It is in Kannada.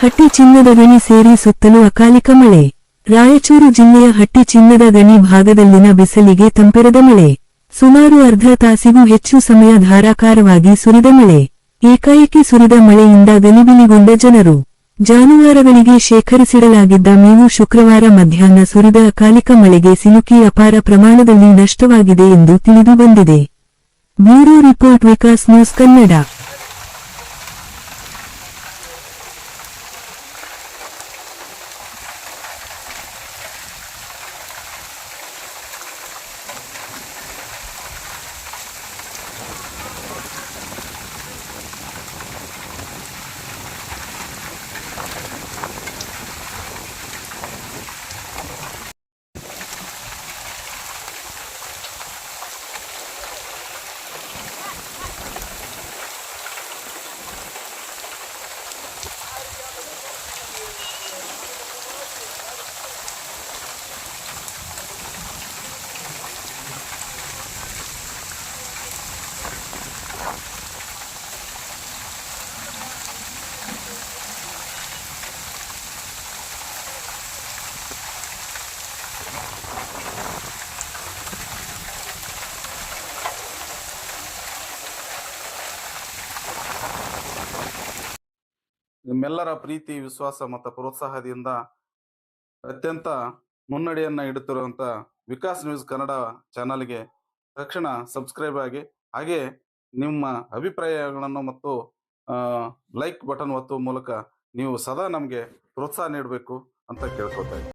ಹಟ್ಟಿ ಚಿನ್ನದ ಗಣಿ ಸೇರಿ ಸುತ್ತಲೂ ಅಕಾಲಿಕ ಮಳೆ. ರಾಯಚೂರು ಜಿಲ್ಲೆಯ ಹಟ್ಟಿ ಚಿನ್ನದ ಗಣಿ ಭಾಗದಲ್ಲಿನ ಬಿಸಿಲಿಗೆ ತಂಪೆರೆದ ಮಳೆ. ಸುಮಾರು ಅರ್ಧ ತಾಸಿಗೂ ಹೆಚ್ಚು ಸಮಯ ಧಾರಾಕಾರವಾಗಿ ಸುರಿದ ಮಳೆ. ಏಕಾಏಕಿ ಸುರಿದ ಮಳೆಯಿಂದ ಗಲಿಬಿಲಿಗೊಂಡ ಜನರು. ಜಾನುವಾರುಗಳಿಗೆ ಶೇಖರಿಸಿಡಲಾಗಿದ್ದ ಮೇವು ಶುಕ್ರವಾರ ಮಧ್ಯಾಹ್ನ ಸುರಿದ ಅಕಾಲಿಕ ಮಳೆಗೆ ಸಿಲುಕಿ ಅಪಾರ ಪ್ರಮಾಣದಲ್ಲಿ ನಷ್ಟವಾಗಿದೆ ಎಂದು ತಿಳಿದು ಬಂದಿದೆ. Bureau report Vikas news Kannada. ನಿಮ್ಮೆಲ್ಲರ ಪ್ರೀತಿ, ವಿಶ್ವಾಸ ಮತ್ತು ಪ್ರೋತ್ಸಾಹದಿಂದ ಅತ್ಯಂತ ಮುನ್ನಡೆಯನ್ನ ಇಡುತ್ತಿರುವಂತ ವಿಕಾಸ್ ನ್ಯೂಸ್ ಕನ್ನಡ ಚಾನಲ್ಗೆ ತಕ್ಷಣ ಸಬ್ಸ್ಕ್ರೈಬ್ ಆಗಿ, ಹಾಗೆ ನಿಮ್ಮ ಅಭಿಪ್ರಾಯಗಳನ್ನು ಮತ್ತು ಲೈಕ್ ಬಟನ್ ಒತ್ತುವ ಮೂಲಕ ನೀವು ಸದಾ ನಮಗೆ ಪ್ರೋತ್ಸಾಹ ನೀಡಬೇಕು ಅಂತ ಕೇಳ್ಕೊತಾ